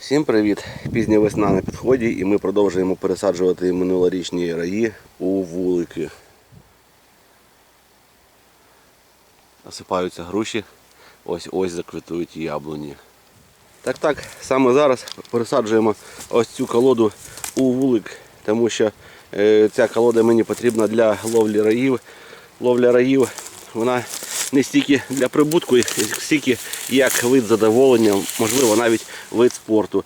Всім привіт! Пізня весна на підході і ми продовжуємо пересаджувати минулорічні раї у вулики. Осипаються груші, ось ось заквітують яблуні. Так так, саме зараз пересаджуємо ось цю колоду у вулик, тому що е, ця колода мені потрібна для ловлі раїв. Ловля раїв вона не стільки для прибутку, стільки як вид задоволення, можливо навіть вид спорту.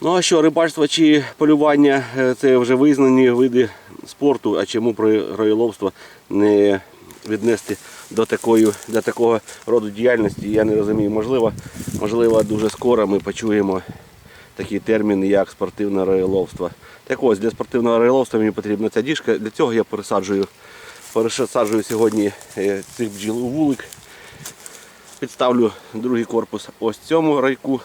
Ну а що, рибальство чи полювання е, це вже визнані види спорту, а чому про роєловство не віднести до такої, до такого роду діяльності, я не розумію. Можливо, можливо, дуже скоро ми почуємо такий термін, як спортивне роєловство. Так ось, для спортивного роєловства мені потрібна ця діжка. Для цього я пересаджую, пересаджую сьогодні е, цих бджіл у вулик. Підставлю другий корпус ось цьому райку.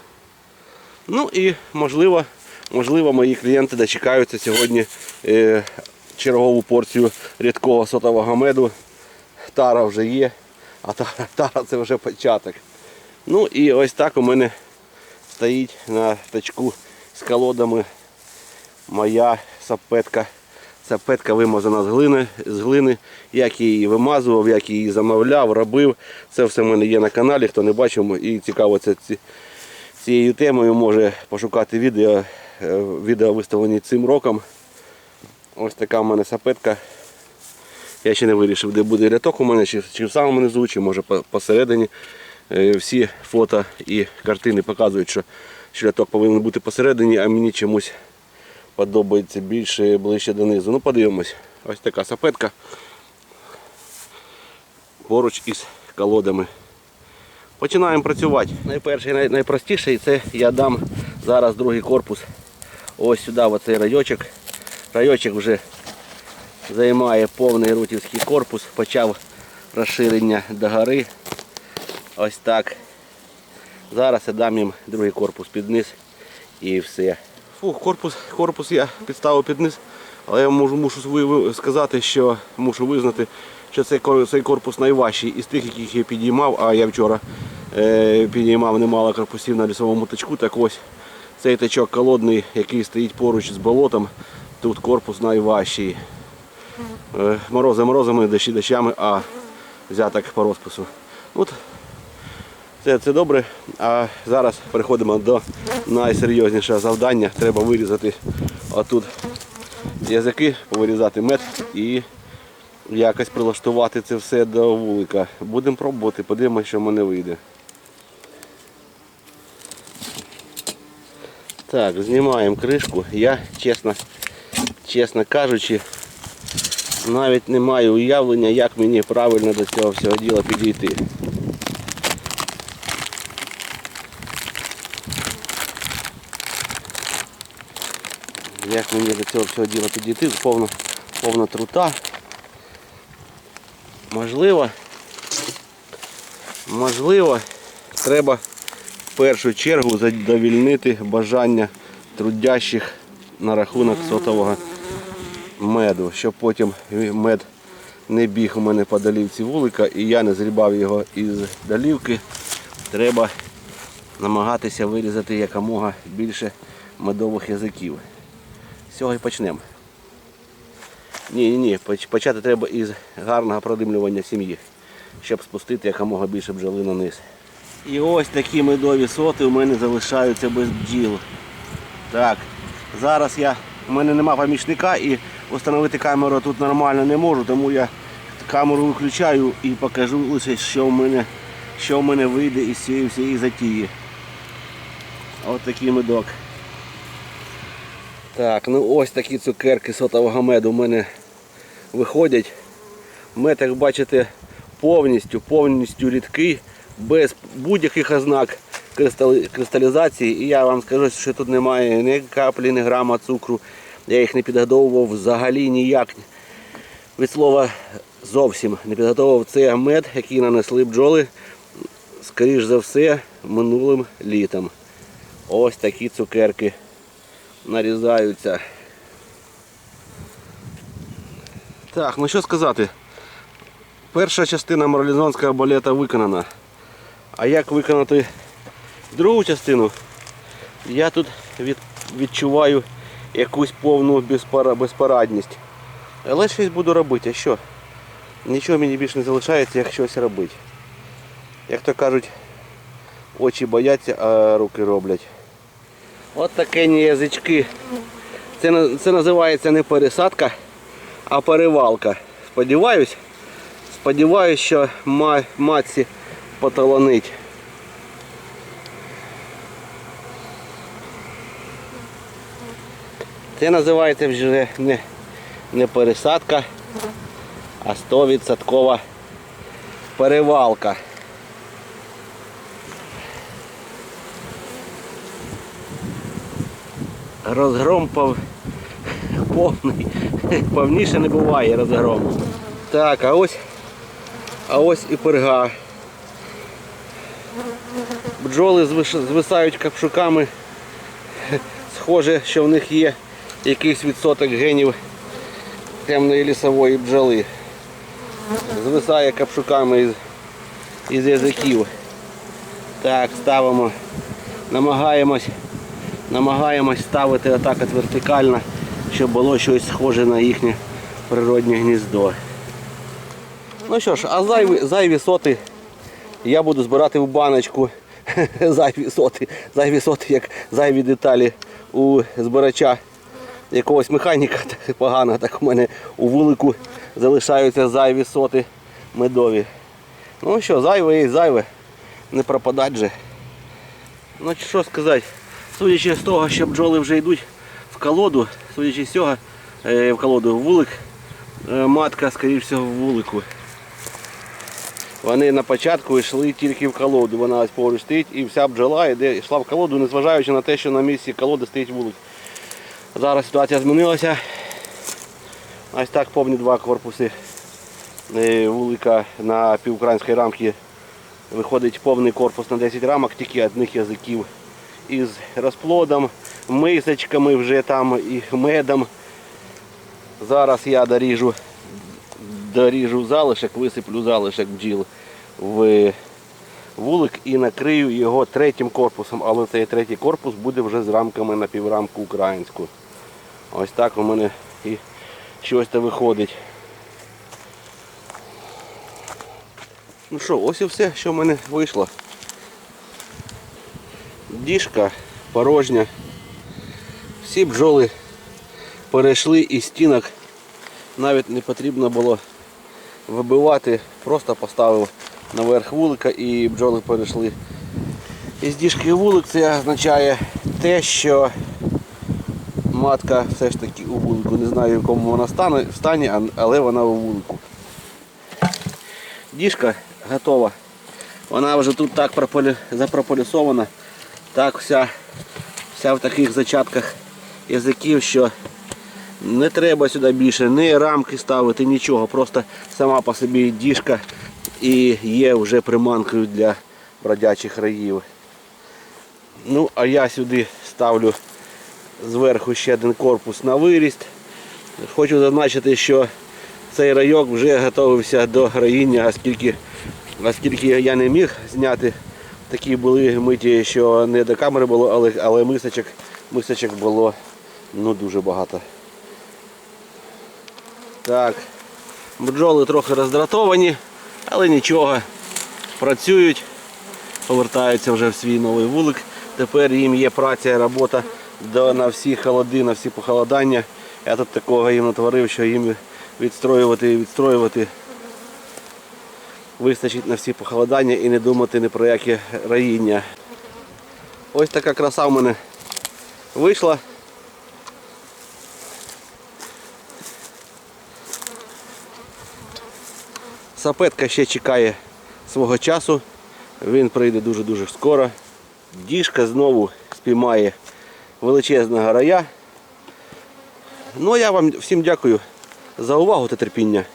Ну і можливо, можливо мої клієнти дочекаються сьогодні е, чергову порцію рідкого сотового меду. Тара вже є, а тара, тара це вже початок. Ну і ось так у мене стоїть на тачку з колодами моя сапетка. Сапетка вимазана з глини, з глини. Як її вимазував, як її замовляв, робив. Це все в мене є на каналі, хто не бачив і цікаво це цією темою може пошукати відео, е, відео виставлені цим роком. Ось така в мене сапетка. Я ще не вирішив, де буде ряток у мене, чи, чи в самому низу, чи може посередині. Е, Всі фото і картини показують, що, що ряток повинен бути посередині, а мені чомусь подобається більше ближче донизу. Ну подивимось. Ось така сапетка поруч із колодами. Починаємо працювати. Найперший, най- найпростіший це я дам зараз другий корпус. Ось сюди, в оцей райочок. Райочок вже займає повний рутівський корпус, почав розширення до гори. Ось так. Зараз я дам їм другий корпус під низ і все. Фух, корпус, корпус я підставив під низ, але я можу, мушу сказати, що мушу визнати, що цей, цей корпус найважчий із тих, яких я підіймав, а я вчора е, підіймав немало корпусів на лісовому тачку. Так ось цей тачок колодний, який стоїть поруч з болотом, тут корпус найважчий. Е, морози морозами, дощі дощами, а взяток по розпису. От це, це добре. А зараз переходимо до найсерйознішого завдання. Треба вирізати отут язики, повирізати мед і якось прилаштувати це все до вулика. Будемо пробувати, подивимося, що в мене вийде. Так, знімаємо кришку. Я, чесно, чесно кажучи, навіть не маю уявлення, як мені правильно до цього всього діла підійти. Як мені до цього всього діла підійти, повна, повна трута. Можливо, можливо, треба в першу чергу задовільнити бажання трудящих на рахунок сотового меду, щоб потім мед не біг у мене по долівці вулика і я не зрібав його із долівки. Треба намагатися вирізати якомога більше медових язиків. З цього і почнемо. Ні, ні, ні, почати треба із гарного продимлювання сім'ї, щоб спустити якомога більше бджоли на низ. І ось такі медові соти у мене залишаються без бджіл. Так, зараз я, у мене нема помічника і встановити камеру тут нормально не можу, тому я камеру виключаю і покажу лише, що в мене, що в мене вийде із цієї всієї затії. Ось такий медок. Так, ну ось такі цукерки сотового меду у мене виходять. Мед, як бачите, повністю, повністю рідкий, без будь-яких ознак кристалізації. І я вам скажу, що тут немає ні каплі, ні грама цукру. Я їх не підготовував взагалі ніяк. Від слова зовсім не підготовував це мед, який нанесли бджоли, скоріш за все, минулим літом. Ось такі цукерки нарізаються. Так, ну що сказати. Перша частина моралізонського балета виконана. А як виконати другу частину? Я тут від, відчуваю якусь повну безпорадність. Але щось буду робити, а що? Нічого мені більше не залишається, як щось робити. Як то кажуть, очі бояться, а руки роблять. От таке язички. Це, це називається не пересадка, а перевалка. Сподіваюсь, сподіваюсь, що ма- матці поталанить. Це називається вже не, не пересадка, а 100% перевалка. Розгром пов... повний. Повніше не буває розгром. Так, а ось, а ось і перга. Бджоли звисають капшуками. Схоже, що в них є якийсь відсоток генів темної лісової бджоли. Звисає капшуками із, із язиків. Так, ставимо, намагаємось, намагаємось ставити отак от вертикально, щоб було щось схоже на їхнє природнє гніздо. Ну що ж, а зайві, зайві соти я буду збирати в баночку. Зайві соти, зайві соти, як зайві деталі у збирача якогось механіка так погано, так у мене у вулику залишаються зайві соти медові. Ну що, зайве є зайве, не пропадать же. Ну що сказати, судячи з того, що бджоли вже йдуть в колоду, судячи з цього, е, в колоду вулик, е, матка, скоріш всього, в вулику. Вони на початку йшли тільки в колоду. Вона ось поруч стоїть і вся бджола йде, йшла в колоду, незважаючи на те, що на місці колоди стоїть вулик. Зараз ситуація змінилася. Ось так повні два корпуси е, вулика на півукраїнській рамці. Виходить повний корпус на 10 рамок, тільки одних язиків. Із розплодом, мисочками вже там і медом. Зараз я доріжу доріжу залишок, висиплю залишок бджіл в вулик і накрию його третім корпусом, але цей третій корпус буде вже з рамками на піврамку українську. Ось так у мене і щось то виходить. Ну що, ось і все, що в мене вийшло. Діжка порожня. Всі бджоли перейшли із стінок. Навіть не потрібно було вибивати, просто поставив наверх вулика і бджоли перейшли. Із діжки вулик це означає те, що матка все ж таки у вулику. Не знаю, в якому вона стане, стані, але вона у вулику. Діжка готова. Вона вже тут так прополі- запрополісована, так вся, вся в таких зачатках язиків, що не треба сюди більше ні рамки ставити, нічого. Просто сама по собі діжка і є вже приманкою для бродячих раїв. Ну, а я сюди ставлю зверху ще один корпус на виріст. Хочу зазначити, що цей райок вже готувався до граїння, оскільки, оскільки я не міг зняти. Такі були миті, що не до камери було, але, але мисочок, мисочок було ну, дуже багато. Так, бджоли трохи роздратовані, але нічого. Працюють, повертаються вже в свій новий вулик. Тепер їм є праця робота до, на всі холоди, на всі похолодання. Я тут такого їм натворив, що їм відстроювати і відстроювати. Вистачить на всі похолодання і не думати ні про яке раїння. Ось така краса в мене вийшла. Сапетка ще чекає свого часу. Він прийде дуже-дуже скоро. Діжка знову спіймає величезного рая. Ну а я вам всім дякую за увагу та терпіння.